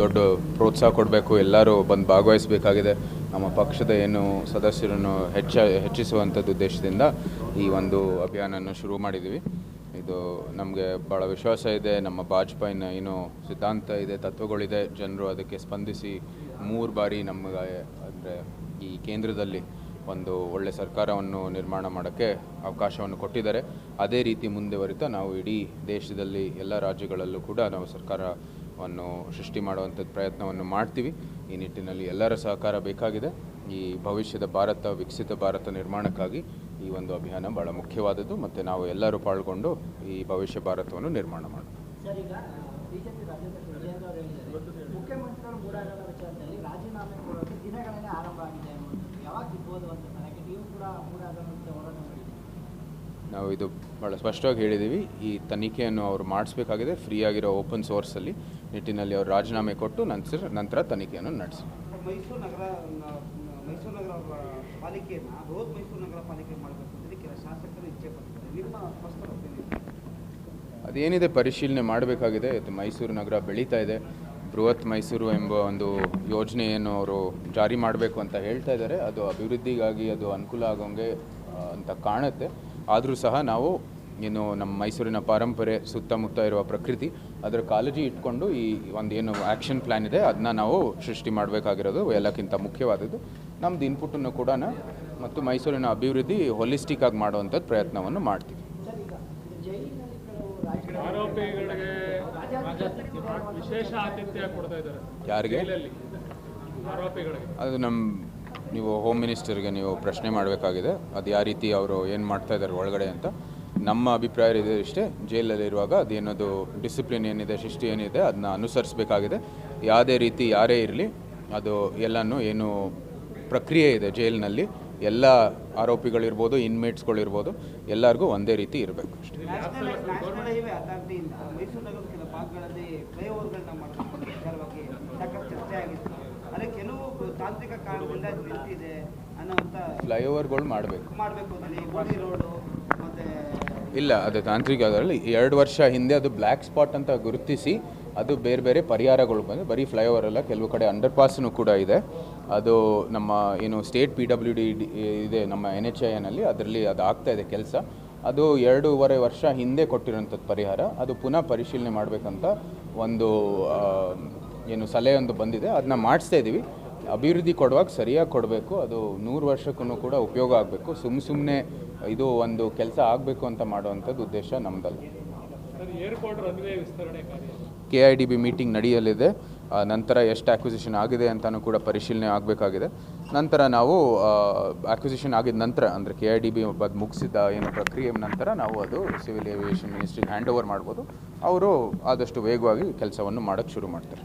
ದೊಡ್ಡ ಪ್ರೋತ್ಸಾಹ ಕೊಡಬೇಕು, ಎಲ್ಲರೂ ಬಂದು ಭಾಗವಹಿಸಬೇಕಾಗಿದೆ. ನಮ್ಮ ಪಕ್ಷದ ಏನು ಸದಸ್ಯರನ್ನು ಹೆಚ್ಚ, ಹೆಚ್ಚಿಸುವಂಥದ್ದು ಉದ್ದೇಶದಿಂದ ಈ ಒಂದು ಅಭಿಯಾನವನ್ನು ಶುರು ಮಾಡಿದ್ದೀವಿ. ಇದು ನಮಗೆ ಭಾಳ ವಿಶ್ವಾಸ ಇದೆ, ನಮ್ಮ ವಾಜಪೇಯಿನ ಏನು ಸಿದ್ಧಾಂತ ಇದೆ, ತತ್ವಗಳಿದೆ, ಜನರು ಅದಕ್ಕೆ ಸ್ಪಂದಿಸಿ ಮೂರು ಬಾರಿ ನಮಗೆ ಅಂದರೆ ಈ ಕೇಂದ್ರದಲ್ಲಿ ಒಂದು ಒಳ್ಳೆ ಸರ್ಕಾರವನ್ನು ನಿರ್ಮಾಣ ಮಾಡೋಕ್ಕೆ ಅವಕಾಶವನ್ನು ಕೊಟ್ಟಿದ್ದಾರೆ. ಅದೇ ರೀತಿ ಮುಂದುವರಿತಾ ನಾವು ಇಡೀ ದೇಶದಲ್ಲಿ ಎಲ್ಲ ರಾಜ್ಯಗಳಲ್ಲೂ ಕೂಡ ನಾವು ಸರ್ಕಾರವನ್ನು ಸೃಷ್ಟಿ ಮಾಡುವಂಥದ್ದು ಪ್ರಯತ್ನವನ್ನು ಮಾಡ್ತೀವಿ. ಈ ನಿಟ್ಟಿನಲ್ಲಿ ಎಲ್ಲರ ಸಹಕಾರ ಬೇಕಾಗಿದೆ. ಈ ಭವಿಷ್ಯದ ಭಾರತ, ವಿಕಸಿತ ಭಾರತ ನಿರ್ಮಾಣಕ್ಕಾಗಿ ಈ ಒಂದು ಅಭಿಯಾನ ಭಾಳ ಮುಖ್ಯವಾದದ್ದು. ಮತ್ತು ನಾವು ಎಲ್ಲರೂ ಪಾಲ್ಗೊಂಡು ಈ ಭವಿಷ್ಯ ಭಾರತವನ್ನು ನಿರ್ಮಾಣ ಮಾಡೋಣ. ನೀವು ಇದು ಭಾಳ ಸ್ಪಷ್ಟವಾಗಿ ಹೇಳಿದ್ದೀವಿ. ಈ ತನಿಖೆಯನ್ನು ಅವರು ಮಾಡಿಸ್ಬೇಕಾಗಿದೆ. ಆಗಿರೋ ಓಪನ್ ಸೋರ್ಸಲ್ಲಿ ನಿಟ್ಟಿನಲ್ಲಿ ಅವರು ರಾಜೀನಾಮೆ ಕೊಟ್ಟು ನಂತರ ನಂತರ ತನಿಖೆಯನ್ನು ನಡೆಸಿ. ಮೈಸೂರು ನಗರ ಮೈಸೂರು ನಗರ ಪಾಲಿಕೆಯನ್ನು ಬೃಹತ್ ಮೈಸೂರು ನಗರ ಪಾಲಿಕೆ ಮಾಡಬೇಕು ಅಂತೇಳಿ ಕೆಲ ಶಾಸಕರು ಇಚ್ಛೆ ಪಡ್ತಾರೆ ನಿಮ್ಮ ಸ್ಪಷ್ಟ ಒಪಿನಿಯನ್ ಅದೇನಿದೆ? ಪರಿಶೀಲನೆ ಮಾಡಬೇಕಾಗಿದೆ. ಇದು ಮೈಸೂರು ನಗರ ಬೆಳೀತಾ ಇದೆ. ಬೃಹತ್ ಮೈಸೂರು ಎಂಬ ಒಂದು ಯೋಜನೆಯನ್ನು ಅವರು ಜಾರಿ ಮಾಡಬೇಕು ಅಂತ ಹೇಳ್ತಾ ಇದ್ದಾರೆ. ಅದು ಅಭಿವೃದ್ಧಿಗಾಗಿ ಅದು ಅನುಕೂಲ ಆಗೋಂಗೆ ಅಂತ ಕಾಣುತ್ತೆ. ಆದರೂ ಸಹ ನಾವು ಏನು ನಮ್ಮ ಮೈಸೂರಿನ ಪರಂಪರೆ ಸುತ್ತಮುತ್ತ ಇರುವ ಪ್ರಕೃತಿ ಅದರ ಕಾಳಜಿ ಇಟ್ಕೊಂಡು ಈ ಒಂದು ಏನು ಆ್ಯಕ್ಷನ್ ಪ್ಲ್ಯಾನ್ ಇದೆ ಅದನ್ನ ನಾವು ಸೃಷ್ಟಿ ಮಾಡಬೇಕಾಗಿರೋದು ಎಲ್ಲಕ್ಕಿಂತ ಮುಖ್ಯವಾದದ್ದು. ನಮ್ಮದು ಇನ್ಪುಟನ್ನು ಕೂಡ ಮತ್ತು ಮೈಸೂರಿನ ಅಭಿವೃದ್ಧಿ ಹೊಲಿಸ್ಟಿಕ್ ಆಗಿ ಮಾಡುವಂಥದ್ದು ಪ್ರಯತ್ನವನ್ನು ಮಾಡ್ತೀವಿ. ಯಾರಿಗೆ? ಅದು ನಮ್ಮ ನೀವು ಹೋಮ್ ಮಿನಿಸ್ಟರ್ಗೆ ನೀವು ಪ್ರಶ್ನೆ ಮಾಡಬೇಕಾಗಿದೆ. ಅದು ಯಾವ ರೀತಿ ಅವರು ಏನು ಮಾಡ್ತಾ ಇದ್ದಾರೆ ಒಳಗಡೆ ಅಂತ. ನಮ್ಮ ಅಭಿಪ್ರಾಯ ಇದೆ ಇಷ್ಟೇ. ಜೈಲಲ್ಲಿರುವಾಗ ಅದೇನದು ಡಿಸಿಪ್ಲಿನ್ ಏನಿದೆ ಶಿಸ್ತು ಏನಿದೆ, ಅದನ್ನ ಅನುಸರಿಸಬೇಕಾಗಿದೆ. ಯಾವುದೇ ರೀತಿ ಯಾರೇ ಇರಲಿ, ಅದು ಎಲ್ಲನೂ ಏನು ಪ್ರಕ್ರಿಯೆ ಇದೆ ಜೈಲಿನಲ್ಲಿ. ಎಲ್ಲ ಆರೋಪಿಗಳಿರ್ಬೋದು ಇನ್ಮೇಟ್ಸ್ಗಳಿರ್ಬೋದು ಎಲ್ಲರಿಗೂ ಒಂದೇ ರೀತಿ ಇರಬೇಕು ಅಷ್ಟೇ. ತಾಂತ್ರಿಕ ಕಾರಣದಿಂದ ನಿಂತಿದೆ ಅನ್ನೋಂಥ ಫ್ಲೈಓವರ್ಗಳು ಮಾಡಬೇಕು. ಮಾಡಬೇಕು ಗೋಡಿ ರೋಡು ಮತ್ತು ಇಲ್ಲ ಅದು ತಾಂತ್ರಿಕ ಅದರಲ್ಲಿ ಎರಡು ವರ್ಷ ಹಿಂದೆ ಅದು ಬ್ಲ್ಯಾಕ್ ಸ್ಪಾಟ್ ಅಂತ ಗುರುತಿಸಿ ಅದು ಬೇರೆ ಬೇರೆ ಪರಿಹಾರಗಳು ಬಂದು ಬರೀ ಫ್ಲೈಓವರ್ ಅಲ್ಲ ಕೆಲವು ಕಡೆ ಅಂಡರ್ ಪಾಸ್ನು ಕೂಡ ಇದೆ. ಅದು ನಮ್ಮ ಏನು ಸ್ಟೇಟ್ ಪಿ ಡಬ್ಲ್ಯೂ ಡಿ ಇದೆ ನಮ್ಮ ಎನ್ ಎಚ್ ಐ ಎನಲ್ಲಿ ಅದರಲ್ಲಿ ಅದು ಆಗ್ತಾ ಇದೆ ಕೆಲಸ. ಅದು ಎರಡೂವರೆ ವರ್ಷ ಹಿಂದೆ ಕೊಟ್ಟಿರೋಂಥದ್ದು ಪರಿಹಾರ. ಅದು ಪುನಃ ಪರಿಶೀಲನೆ ಮಾಡಬೇಕಂತ ಒಂದು ಏನು ಸಲಹೆ ಒಂದು ಬಂದಿದೆ. ಅದನ್ನ ಮಾಡಿಸ್ತಾ ಇದ್ದೀವಿ ಅಭಿವೃದ್ಧಿ ಕೊಡುವಾಗ ಸರಿಯಾಗಿ ಕೊಡಬೇಕು. ಅದು ನೂರು ವರ್ಷಕ್ಕೂ ಕೂಡ ಉಪಯೋಗ ಆಗಬೇಕು. ಸುಮ್ಮ ಸುಮ್ಮನೆ ಇದು ಒಂದು ಕೆಲಸ ಆಗಬೇಕು ಅಂತ ಮಾಡುವಂಥದ್ದು ಉದ್ದೇಶ ನಮ್ಮದಲ್ಲ K I D B meeting ನಡೆಯಲಿದೆ. ನಂತರ ಎಷ್ಟು ಆ್ಯಕ್ವಿಸಿಷನ್ ಆಗಿದೆ ಅಂತಲೂ ಕೂಡ ಪರಿಶೀಲನೆ ಆಗಬೇಕಾಗಿದೆ. ನಂತರ ನಾವು ಆ್ಯಕ್ವಿಸಿಷನ್ ಆಗಿದ ನಂತರ ಅಂದರೆ ಕೆ ಐ ಡಿ ಬಿ ಅದು ಮುಗಿಸಿದ ಏನು ಪ್ರಕ್ರಿಯೆ ನಂತರ ನಾವು ಅದು ಸಿವಿಲ್ ಏವಿಯೇಷನ್ ಮಿನಿಸ್ಟ್ರಿಗೆ ಹ್ಯಾಂಡ್ ಓವರ್ ಮಾಡ್ಬೋದು. ಅವರು ಆದಷ್ಟು ವೇಗವಾಗಿ ಕೆಲಸವನ್ನು ಮಾಡೋಕ್ಕೆ ಶುರು ಮಾಡ್ತಾರೆ.